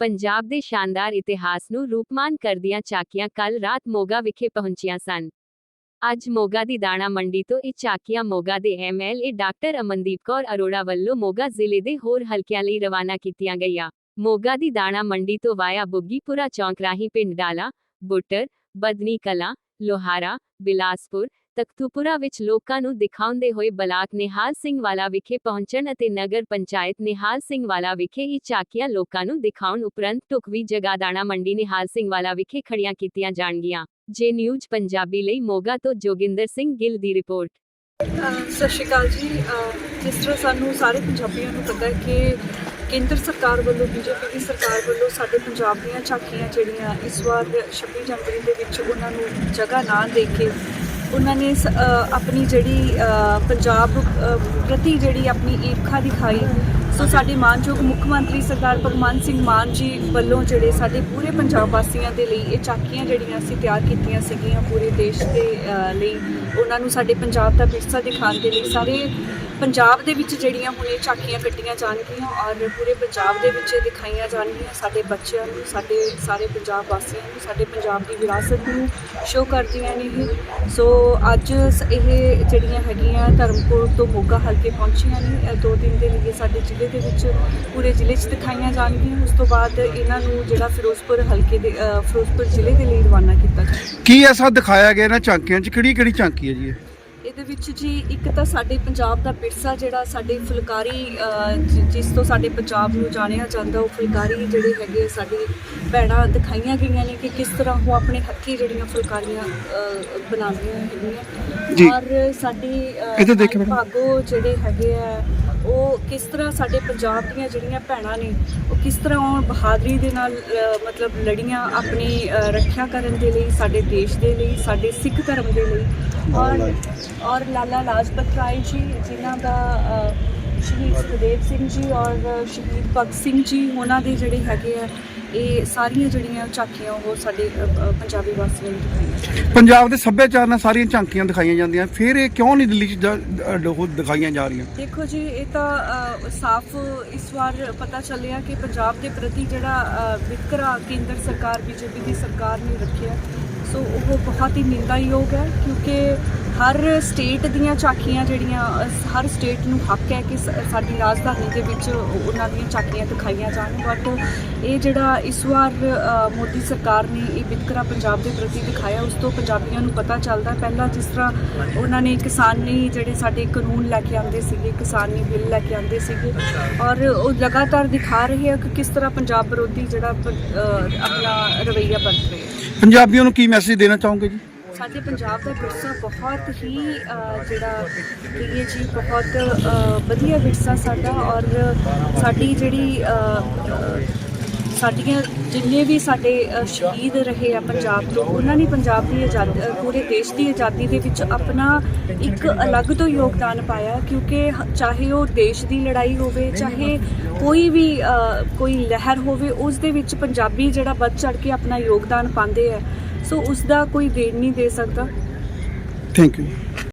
ਪੰਜਾਬ ਦੇ ਸ਼ਾਨਦਾਰ ਇਤਿਹਾਸ ਨੂੰ ਰੂਪਮਾਨ ਕਰਦੀਆਂ ਚਾਕੀਆਂ ਕੱਲ ਰਾਤ ਮੋਗਾ ਵਿਖੇ ਪਹੁੰਚੀਆਂ ਸਨ। ਅੱਜ ਮੋਗਾ ਦੀ ਦਾਣਾ ਮੰਡੀ ਤੋਂ ਇਹ ਚਾਕੀਆਂ ਮੋਗਾ ਦੇ ਐਮਐਲਏ ਡਾਕਟਰ ਅਮਨਦੀਪ ਕੌਰ ਅਰੋੜਾ ਵੱਲੋਂ ਮੋਗਾ ਜ਼ਿਲ੍ਹੇ ਦੇ ਹੋਰ ਹਲਕਿਆਂ ਲਈ ਰਵਾਨਾ ਕੀਤੀਆਂ ਗਈਆਂ। ਮੋਗਾ ਦੀ ਦਾਣਾ ਮੰਡੀ ਤੋਂ ਵਾਇਆ ਬੁੱਗੀਪੁਰਾ ਚੌਂਕ ਰਾਹੀਂ ਪਿੰਡ ਡਾਲਾ, ਬੁੱਟਰ, ਬਦਨੀ ਕਲਾਂ, ਲੋਹਾਰਾ, ਬਿਲਾਸਪੁਰ ਤਖਤੂਪੁਰਾ ਵਿੱਚ ਲੋਕਾਂ ਨੂੰ ਦਿਖਾਉਂਦੇ ਹੋਏ ਬਲਾਕ ਨਿਹਾਲ ਸਿੰਘ ਵਾਲਾ ਵਿਖੇ ਪਹੁੰਚਣ ਅਤੇ ਨਗਰ ਪੰਚਾਇਤ ਨਿਹਾਲ ਸਿੰਘ ਵਾਲਾ ਵਿਖੇ ਹੀ ਚਾਕੀਆਂ ਲੋਕਾਂ ਨੂੰ ਦਿਖਾਉਣ ਉਪਰੰਤ ਢੁਕਵੀ ਜਗ੍ਹਾ ਮੰਡੀ ਨਿਹਾਲ ਸਿੰਘ ਵਾਲਾ ਵਿਖੇ ਖੜੀਆਂ ਕੀਤੀਆਂ ਜਾਣਗੀਆਂ। ਜੇ ਨਿਊਜ਼ ਪੰਜਾਬੀ ਲਈ ਮੋਗਾ ਤੋਂ ਜੋਗਿੰਦਰ ਸਿੰਘ ਗਿੱਲ ਦੀ ਰਿਪੋਰਟ। ਸਤਿ ਸ਼੍ਰੀ ਅਕਾਲ ਜੀ। ਜਿਸ ਤਰ੍ਹਾਂ ਸਾਨੂੰ ਸਾਰੇ ਪੰਜਾਬੀਆਂ ਨੂੰ ਪਤਾ ਹੈ ਕਿ ਕੇਂਦਰ ਸਰਕਾਰ ਵੱਲੋਂ, ਬੀਜੇਪੀ ਦੀ ਸਰਕਾਰ ਵੱਲੋਂ ਸਾਡੇ ਪੰਜਾਬ ਦੀਆਂ ਝਾਕੀਆਂ ਜਿਹੜੀਆਂ ਇਸ ਵਾਰ 26 ਜਨਵਰੀ ਦੇ ਵਿੱਚ ਉਹਨਾਂ ਨੂੰ ਜਗ੍ਹਾ ਨਾ ਦੇ ਕੇ ਉਹਨਾਂ ਨੇ ਸ- ਆਪਣੀ ਜਿਹੜੀ ਪੰਜਾਬ ਪ੍ਰਤੀ ਜਿਹੜੀ ਆਪਣੀ ਈਰਖਾ ਦਿਖਾਈ। ਸੋ ਸਾਡੇ ਮਾਨਯੋਗ ਮੁੱਖ ਮੰਤਰੀ ਸਰਦਾਰ ਭਗਵੰਤ ਸਿੰਘ ਮਾਨ ਜੀ ਵੱਲੋਂ ਜਿਹੜੇ ਸਾਡੇ ਪੂਰੇ ਪੰਜਾਬ ਵਾਸੀਆਂ ਦੇ ਲਈ ਇਹ ਚਾਕੀਆਂ ਜਿਹੜੀਆਂ ਅਸੀਂ ਤਿਆਰ ਕੀਤੀਆਂ ਸੀਗੀਆਂ ਪੂਰੇ ਦੇਸ਼ ਦੇ ਲਈ, ਉਹਨਾਂ ਨੂੰ ਸਾਡੇ ਪੰਜਾਬ ਦਾ ਵਿਰਸਾ ਦਿਖਾਉਣ ਦੇ ਲਈ ਸਾਰੇ ਪੰਜਾਬ ਦੇ ਵਿੱਚ ਜਿਹੜੀਆਂ ਹੁਣ ਇਹ ਚਾਕੀਆਂ ਕੱਟੀਆਂ ਜਾਣਗੀਆਂ ਔਰ ਪੂਰੇ ਪੰਜਾਬ ਦੇ ਵਿੱਚ ਇਹ ਦਿਖਾਈਆਂ ਜਾਣਗੀਆਂ ਸਾਡੇ ਬੱਚਿਆਂ ਨੂੰ, ਸਾਡੇ ਸਾਰੇ ਪੰਜਾਬ ਵਾਸੀਆਂ ਨੂੰ, ਸਾਡੇ ਪੰਜਾਬ ਦੀ ਵਿਰਾਸਤ ਨੂੰ ਸ਼ੋਅ ਕਰਦੀਆਂ ਨੇ ਇਹ। ਸੋ ਅੱਜ ਇਹ ਜਿਹੜੀਆਂ ਹੈਗੀਆਂ ਧਰਮਕੋਟ ਤੋਂ ਮੋਗਾ ਹਲਕੇ ਪਹੁੰਚੀਆਂ ਨੇ। ਦੋ ਦਿਨ ਦੇ ਲਈ ਸਾਡੇ ਜ਼ਿਲ੍ਹੇ ਦੇ ਵਿੱਚ ਪੂਰੇ ਜ਼ਿਲ੍ਹੇ 'ਚ ਦਿਖਾਈਆਂ ਜਾਣਗੀਆਂ। ਉਸ ਤੋਂ ਬਾਅਦ ਇਹਨਾਂ ਨੂੰ ਜਿਹੜਾ ਫਿਰੋਜ਼ਪੁਰ ਹਲਕੇ ਦੇ ਫਿਰੋਜ਼ਪੁਰ ਜ਼ਿਲ੍ਹੇ ਦੇ ਲਈ ਰਵਾਨਾ ਕੀਤਾ ਜਾਵੇਗਾ। ਕੀ ਐਸਾ ਦਿਖਾਇਆ ਗਿਆ ਇਹਨਾਂ ਝਾਕੀਆਂ 'ਚ? ਕਿਹੜੀ ਕਿਹੜੀ ਝਾਂਕੀ ਹੈ ਜੀ ਇਹ? ਇਹਦੇ ਵਿੱਚ ਜੀ ਇੱਕ ਤਾਂ ਸਾਡੇ ਪੰਜਾਬ ਦਾ ਵਿਰਸਾ ਜਿਹੜਾ ਸਾਡੇ ਫੁਲਕਾਰੀ ਜਿ- ਜਿਸ ਤੋਂ ਸਾਡੇ ਪੰਜਾਬ ਨੂੰ ਜਾਣਿਆ ਜਾਂਦਾ ਉਹ ਫੁਲਕਾਰੀ ਜਿਹੜੇ ਹੈਗੇ ਸਾਡੀ ਭੈਣਾਂ ਦਿਖਾਈਆਂ ਗਈਆਂ ਨੇ ਕਿ ਕਿਸ ਤਰ੍ਹਾਂ ਉਹ ਆਪਣੇ ਹੱਥੀਂ ਜਿਹੜੀਆਂ ਫੁਲਕਾਰੀਆਂ ਅ, ਬਣਾਉਂਦੀਆਂ ਜੀ। ਹੈਗੀਆਂ ਔਰ ਸਾਡੀ ਅ, ਇੱਧਰ ਦੇਖਿਓ ਮੈਡਮ। ਭਾਗੋ ਜਿਹੜੇ ਹੈਗੇ ਆ ਉਹ ਕਿਸ ਤਰ੍ਹਾਂ ਸਾਡੇ ਪੰਜਾਬ ਦੀਆਂ ਜਿਹੜੀਆਂ ਭੈਣਾਂ ਨੇ ਉਹ ਕਿਸ ਤਰ੍ਹਾਂ ਉਹ ਬਹਾਦਰੀ ਦੇ ਨਾਲ ਅ, ਮਤਲਬ ਲੜੀਆਂ ਆਪਣੀ ਅ, ਰੱਖਿਆ ਕਰਨ ਦੇ ਲਈ ਸਾਡੇ ਦੇਸ਼ ਦੇ ਲਈ ਸਾਡੇ ਸਿੱਖ ਧਰਮ ਦੇ ਲਈ ਔਰ ਔਰ ਲਾਲਾ ਲਾਜਪਤ ਰਾਏ ਜੀ, ਜਿਨ੍ਹਾਂ ਦਾ ਸ਼ਹੀਦ ਸੁਖਦੇਵ ਸਿੰਘ ਜੀ ਔਰ ਸ਼ਹੀਦ ਭਗਤ ਸਿੰਘ ਜੀ, ਉਹਨਾਂ ਦੇ ਜਿਹੜੇ ਹੈਗੇ ਆ ਇਹ ਸਾਰੀਆਂ ਜਿਹੜੀਆਂ ਝਾਕੀਆਂ ਉਹ ਸਾਡੇ ਪੰਜਾਬੀ ਵਾਸੀਆਂ ਨੂੰ ਦਿਖਾਈਆਂ ਪੰਜਾਬ ਦੇ ਸੱਭਿਆਚਾਰ ਨਾਲ ਸਾਰੀਆਂ ਝਾਂਕੀਆਂ ਦਿਖਾਈਆਂ ਜਾਂਦੀਆਂ। ਫਿਰ ਇਹ ਕਿਉਂ ਨਹੀਂ ਦਿੱਲੀ 'ਚ ਉਹ ਦਿਖਾਈਆਂ ਜਾ ਰਹੀਆਂ? ਦੇਖੋ ਜੀ ਇਹ ਤਾਂ ਸਾਫ਼ ਇਸ ਵਾਰ ਪਤਾ ਚੱਲਿਆ ਕਿ ਪੰਜਾਬ ਦੇ ਪ੍ਰਤੀ ਜਿਹੜਾ ਵਿਤਕਰਾ ਕੇਂਦਰ ਸਰਕਾਰ ਬੀਜੇਪੀ ਦੀ ਸਰਕਾਰ ਨੇ ਰੱਖਿਆ। ਸੋ ਉਹ ਬਹੁਤ ਹੀ ਨਿੰਦਾਯੋਗ ਹੈ ਕਿਉਂਕਿ ਹਰ ਸਟੇਟ ਦੀਆਂ ਝਾਕੀਆਂ ਜਿਹੜੀਆਂ ਹਰ ਸਟੇਟ ਨੂੰ ਹੱਕ ਹੈ ਕਿ ਸ- ਸਾਡੀ ਰਾਜਧਾਨੀ ਦੇ ਵਿੱਚ ਉਹਨਾਂ ਦੀਆਂ ਝਾਕੀਆਂ ਦਿਖਾਈਆਂ ਜਾਣ। ਬਟ ਇਹ ਜਿਹੜਾ ਇਸ ਵਾਰ ਮੋਦੀ ਸਰਕਾਰ ਨੇ ਇਹ ਵਿਤਕਰਾ ਪੰਜਾਬ ਦੇ ਪ੍ਰਤੀ ਦਿਖਾਇਆ, ਉਸ ਤੋਂ ਪੰਜਾਬੀਆਂ ਨੂੰ ਪਤਾ ਚੱਲਦਾ ਪਹਿਲਾਂ ਜਿਸ ਤਰ੍ਹਾਂ ਉਹਨਾਂ ਨੇ ਕਿਸਾਨੀ ਜਿਹੜੇ ਸਾਡੇ ਕਾਨੂੰਨ ਲੈ ਕੇ ਆਉਂਦੇ ਸੀਗੇ, ਕਿਸਾਨੀ ਬਿੱਲ ਲੈ ਕੇ ਆਉਂਦੇ ਸੀਗੇ, ਔਰ ਉਹ ਲਗਾਤਾਰ ਦਿਖਾ ਰਹੇ ਆ ਕਿ ਕਿਸ ਤਰ੍ਹਾਂ ਪੰਜਾਬ ਵਿਰੋਧੀ ਜਿਹੜਾ ਆਪਣਾ ਰਵੱਈਆ ਬਰਤ ਰਿਹਾ ਪੰਜਾਬੀਆਂ ਨੂੰ ਕੀ ਮੈਸੇਜ ਦੇਣਾ ਚਾਹੋਗੇ ਜੀ? ਸਾਡੇ ਪੰਜਾਬ ਦਾ ਵਿਰਸਾ ਬਹੁਤ ਹੀ ਜਿਹੜਾ ਕਹੀਏ ਜੀ, ਬਹੁਤ ਵਧੀਆ ਵਿਰਸਾ ਸਾਡਾ ਔਰ ਸਾਡੀ ਜਿਹੜੀ ਸਾਡੀਆਂ ਜਿੰਨੇ ਵੀ ਸਾਡੇ ਸ਼ਹੀਦ ਰਹੇ ਆ ਪੰਜਾਬ ਤੋਂ ਉਹਨਾਂ ਨੇ ਪੰਜਾਬ ਦੀ ਆਜ਼ਾਦੀ ਪੂਰੇ ਦੇਸ਼ ਦੀ ਆਜ਼ਾਦੀ ਦੇ ਵਿੱਚ ਆਪਣਾ ਇੱਕ ਅਲੱਗ ਤੋਂ ਯੋਗਦਾਨ ਪਾਇਆ ਕਿਉਂਕਿ ਚਾਹੇ ਉਹ ਦੇਸ਼ ਦੀ ਲੜਾਈ ਹੋਵੇ, ਚਾਹੇ ਕੋਈ ਵੀ ਕੋਈ ਲਹਿਰ ਹੋਵੇ, ਉਸ ਦੇ ਵਿੱਚ ਪੰਜਾਬੀ ਜਿਹੜਾ ਵੱਧ ਚੜ ਕੇ ਆਪਣਾ ਯੋਗਦਾਨ ਪਾਉਂਦੇ ਆ। ਸੋ ਉਸ ਦਾ ਕੋਈ ਦੇਣ ਨਹੀਂ ਦੇ ਸਕਦਾ। Thank you